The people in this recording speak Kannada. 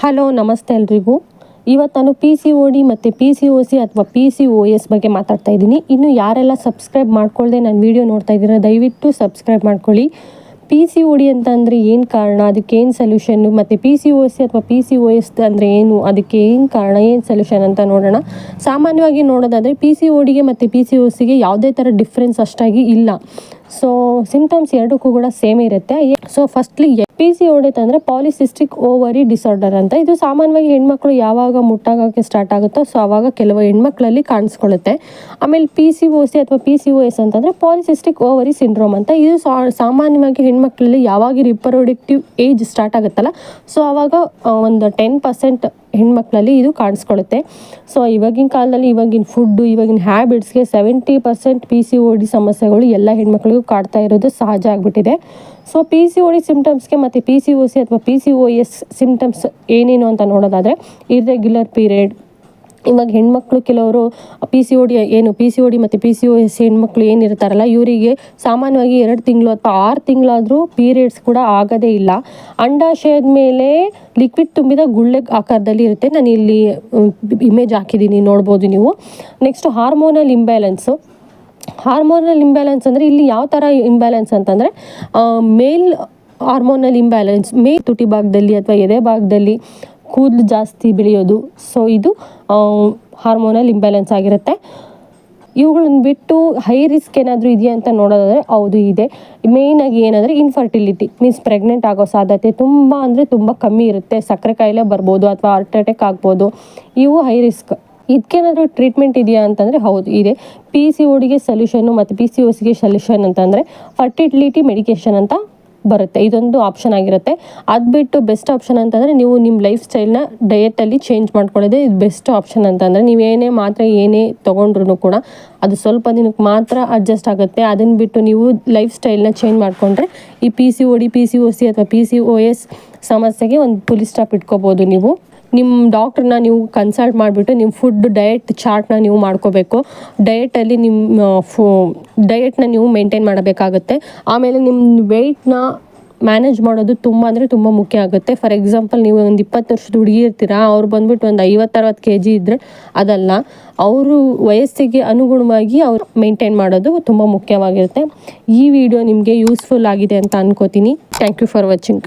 ಹಲೋ, ನಮಸ್ತೆ ಎಲ್ರಿಗೂ. ಇವತ್ತು ನಾನು ಪಿ ಸಿ ಒ ಡಿ ಮತ್ತು ಪಿ ಸಿ ಒ ಸಿ ಅಥವಾ ಪಿ ಸಿ ಒ ಎಸ್ ಬಗ್ಗೆ ಮಾತಾಡ್ತಾ ಇದ್ದೀನಿ. ಇನ್ನು ಯಾರೆಲ್ಲ ಸಬ್ಸ್ಕ್ರೈಬ್ ಮಾಡ್ಕೊಳ್ಳದೆ ನಾನು ವಿಡಿಯೋ ನೋಡ್ತಾ ಇದ್ದೀರಾ, ದಯವಿಟ್ಟು ಸಬ್ಸ್ಕ್ರೈಬ್ ಮಾಡ್ಕೊಳ್ಳಿ. ಪಿ ಸಿ ಒ ಡಿ ಅಂತ ಅಂದರೆ ಏನು ಕಾರಣ? ಅದಕ್ಕೆ ಏನು ಸೊಲ್ಯೂಷನ್ನು ಮತ್ತು ಪಿ ಸಿ ಒ ಸಿ ಅಥವಾ ಪಿ ಸಿ ಒ ಎಸ್ ಅಂದರೆ ಏನು? ಅದಕ್ಕೆ ಏನು ಕಾರಣ? ಏನು ಸೊಲ್ಯೂಷನ್ ಅಂತ ನೋಡೋಣ. ಸಾಮಾನ್ಯವಾಗಿ ನೋಡೋದಾದರೆ ಪಿ ಸಿ ಒ ಡಿಗೆ ಮತ್ತು ಪಿ ಸಿ ಒ ಸಿಗೆ ಯಾವುದೇ ಥರ ಡಿಫ್ರೆನ್ಸ್ ಅಷ್ಟಾಗಿ ಇಲ್ಲ. ಸೊ ಸಿಮ್ಟಮ್ಸ್ ಎರಡಕ್ಕೂ ಕೂಡ ಸೇಮ್ ಇರುತ್ತೆ. ಸೊ ಫಸ್ಟ್ಲಿ ಪಿ ಸಿ ಹೊಡೆತ ಅಂದರೆ ಪಾಲಿಸಿಸ್ಟಿಕ್ ಓವರಿ ಡಿಸಾರ್ಡರ್ ಅಂತ. ಇದು ಸಾಮಾನ್ಯವಾಗಿ ಹೆಣ್ಮಕ್ಳು ಯಾವಾಗ ಮುಟ್ಟಾಗೋಕ್ಕೆ ಸ್ಟಾರ್ಟ್ ಆಗುತ್ತೋ ಸೊ ಆವಾಗ ಕೆಲವು ಹೆಣ್ಮಕ್ಳಲ್ಲಿ ಕಾಣಿಸ್ಕೊಳ್ಳುತ್ತೆ. ಆಮೇಲೆ ಪಿ ಸಿ ಓ ಸಿ ಅಥವಾ ಪಿ ಸಿ ಒ ಎಸ್ ಅಂತಂದರೆ ಪಾಲಿಸಿಸ್ಟಿಕ್ ಓವರಿ ಸಿಂಡ್ರೋಮ್ ಅಂತ. ಇದು ಸಾಮಾನ್ಯವಾಗಿ ಹೆಣ್ಮಕ್ಳಲ್ಲಿ ಯಾವಾಗ ರಿಪ್ರೊಡಕ್ಟಿವ್ ಏಜ್ ಸ್ಟಾರ್ಟ್ ಆಗುತ್ತಲ್ಲ ಸೊ ಆವಾಗ ಒಂದು ಟೆನ್ ಪರ್ಸೆಂಟ್ ಹೆಣ್ಮಕ್ಳಲ್ಲಿ ಇದು ಕಾಣಿಸ್ಕೊಳುತ್ತೆ ಸೊ ಇವಾಗಿನ ಕಾಲದಲ್ಲಿ ಇವಾಗಿನ ಫುಡ್ಡು ಇವಾಗಿನ ಹ್ಯಾಬಿಟ್ಸ್ಗೆ seventy percent P C O D ಸಮಸ್ಯೆಗಳು ಎಲ್ಲ ಹೆಣ್ಮಕ್ಳಿಗೂ ಕಾಡ್ತಾ ಇರೋದು ಸಹಜ ಆಗಿಬಿಟ್ಟಿದೆ. So P C O D ಸಿಮ್ಟಮ್ಸ್ಗೆ ಮತ್ತು ಪಿ ಸಿ ಓ ಸಿ ಅಥವಾ P C O S symptoms ಏನೇನು ಅಂತ ನೋಡೋದಾದರೆ ಇರ್ರೆಗ್ಯುಲರ್ ಪೀರಿಯಡ್ ಇವಾಗ ಹೆಣ್ಮಕ್ಳು ಕೆಲವರು ಪಿ ಸಿ ಡಿ ಏನು ಪಿ ಸಿ ಡಿ ಮತ್ತು ಪಿ ಸಿ ಒ ಎಸ್ ಹೆಣ್ಮಕ್ಳು ಏನಿರ್ತಾರಲ್ಲ, ಇವರಿಗೆ ಸಾಮಾನ್ಯವಾಗಿ ಎರಡು ತಿಂಗಳು ಅಥವಾ ಆರು ತಿಂಗಳಾದರೂ ಪೀರಿಯಡ್ಸ್ ಕೂಡ ಆಗೋದೇ ಇಲ್ಲ. ಅಂಡಾಶಯದ ಮೇಲೆ ಲಿಕ್ವಿಡ್ ತುಂಬಿದ ಗುಳ್ಳೆ ಆಕಾರದಲ್ಲಿ ಇರುತ್ತೆ. ನಾನು ಇಲ್ಲಿ ಇಮೇಜ್ ಹಾಕಿದ್ದೀನಿ, ನೋಡ್ಬೋದು ನೀವು. Next hormonal imbalance hormonal imbalance ಅಂದರೆ ಇಲ್ಲಿ ಯಾವ ಥರ ಇಂಬ್ಯಾಲೆನ್ಸ್ ಅಂತಂದರೆ ಮೇಲ್ ಹಾರ್ಮೋನಲ್ ಇಂಬ್ಯಾಲೆನ್ಸ್ ಮೇ ತುಟಿ ಭಾಗದಲ್ಲಿ ಅಥವಾ ಎದೆ ಭಾಗದಲ್ಲಿ ಕೂದಲು ಜಾಸ್ತಿ ಬೆಳೆಯೋದು. ಸೊ ಇದು ಹಾರ್ಮೋನಲ್ ಇಂಬ್ಯಾಲೆನ್ಸ್ ಆಗಿರುತ್ತೆ. ಇವುಗಳನ್ನು ಬಿಟ್ಟು ಹೈ ರಿಸ್ಕ್ ಏನಾದರೂ ಇದೆಯಾ ಅಂತ ನೋಡೋದಾದರೆ ಹೌದು, ಇದೆ. ಮೇಯ್ನಾಗಿ ಏನಂದರೆ ಇನ್ಫರ್ಟಿಲಿಟಿ ಮೀನ್ಸ್ ಪ್ರೆಗ್ನೆಂಟ್ ಆಗೋ ಸಾಧ್ಯತೆ ತುಂಬ ಅಂದರೆ ತುಂಬ ಕಮ್ಮಿ ಇರುತ್ತೆ. ಸಕ್ಕರೆ ಕಾಯಿಲೆ ಬರ್ಬೋದು ಅಥವಾ ಹಾರ್ಟ್ ಅಟ್ಯಾಕ್ ಆಗ್ಬೋದು. ಇವು ಹೈ ರಿಸ್ಕ್ ಇದಕ್ಕೇನಾದರೂ ಟ್ರೀಟ್ಮೆಂಟ್ ಇದೆಯಾ ಅಂತಂದರೆ ಹೌದು, ಇದೆ. ಪಿ ಸಿ ಓಡಿಗೆ ಸೊಲ್ಯೂಷನ್ನು ಮತ್ತು ಪಿ ಸಿ ಒ ಸಿಗೆ ಸೊಲ್ಯೂಷನ್ ಅಂತಂದರೆ ಫರ್ಟಿಲಿಟಿ ಮೆಡಿಕೇಷನ್ ಅಂತ ಬರುತ್ತೆ. ಇದೊಂದು ಆಪ್ಷನ್ ಆಗಿರುತ್ತೆ. ಅದು ಬಿಟ್ಟು ಬೆಸ್ಟ್ ಆಪ್ಷನ್ ಅಂತಂದರೆ ನೀವು ನಿಮ್ಮ ಲೈಫ್ ಸ್ಟೈಲ್ನ ಡಯಟಲ್ಲಿ ಚೇಂಜ್ ಮಾಡ್ಕೊಳ್ಳೋದೇ ಇದು ಬೆಸ್ಟ್ ಆಪ್ಷನ್ ಅಂತಂದರೆ ನೀವು ಏನೇ ಮಾತ್ರ ಏನೇ ತೊಗೊಂಡ್ರು ಕೂಡ ಅದು ಸ್ವಲ್ಪ ದಿನಕ್ಕೆ ಮಾತ್ರ ಅಡ್ಜಸ್ಟ್ ಆಗುತ್ತೆ. ಅದನ್ನು ಬಿಟ್ಟು ನೀವು ಲೈಫ್ ಸ್ಟೈಲ್ನ ಚೇಂಜ್ ಮಾಡಿಕೊಂಡ್ರೆ ಈ P C O D P C O C ಅಥವಾ ಪಿ ಸಿ ಒ ಎಸ್ ಸಮಸ್ಯೆಗೆ ಒಂದು ಪುಲಿ ಸ್ಟಾಪ್ ಇಟ್ಕೋಬೋದು ನೀವು. ನಿಮ್ಮ ಡಾಕ್ಟ್ರನ್ನ ನೀವು ಕನ್ಸಲ್ಟ್ ಮಾಡಿಬಿಟ್ಟು ನಿಮ್ಮ ಫುಡ್ ಡಯಟ್ ಚಾರ್ಟ್ನ ನೀವು ಮಾಡ್ಕೋಬೇಕು. ಡಯೆಟಲ್ಲಿ ನಿಮ್ಮ ಫು ಡಯಟ್ನ ನೀವು ಮೇಂಟೈನ್ ಮಾಡಬೇಕಾಗುತ್ತೆ. ಆಮೇಲೆ ನಿಮ್ಮ ವೆಯ್ಟ್ನ ಮ್ಯಾನೇಜ್ ಮಾಡೋದು ತುಂಬ ಅಂದರೆ ತುಂಬ ಮುಖ್ಯ ಆಗುತ್ತೆ. ಫಾರ್ ಎಕ್ಸಾಂಪಲ್ ನೀವು ಒಂದು ಇಪ್ಪತ್ತು ವರ್ಷದ ಹುಡುಗಿ ಇರ್ತೀರಾ, ಅವ್ರು ಬಂದ್ಬಿಟ್ಟು ಒಂದು ಐವತ್ತರವತ್ತು ಕೆ ಜಿ ಇದ್ದರೆ ಅದಲ್ಲ. ಅವರು ವಯಸ್ಸಿಗೆ ಅನುಗುಣವಾಗಿ ಅವ್ರು ಮೇಂಟೈನ್ ಮಾಡೋದು ತುಂಬ ಮುಖ್ಯವಾಗಿರುತ್ತೆ. ಈ ವಿಡಿಯೋ ನಿಮಗೆ ಯೂಸ್ಫುಲ್ ಆಗಿದೆ ಅಂತ ಅನ್ಕೋತೀನಿ. Thank you for watching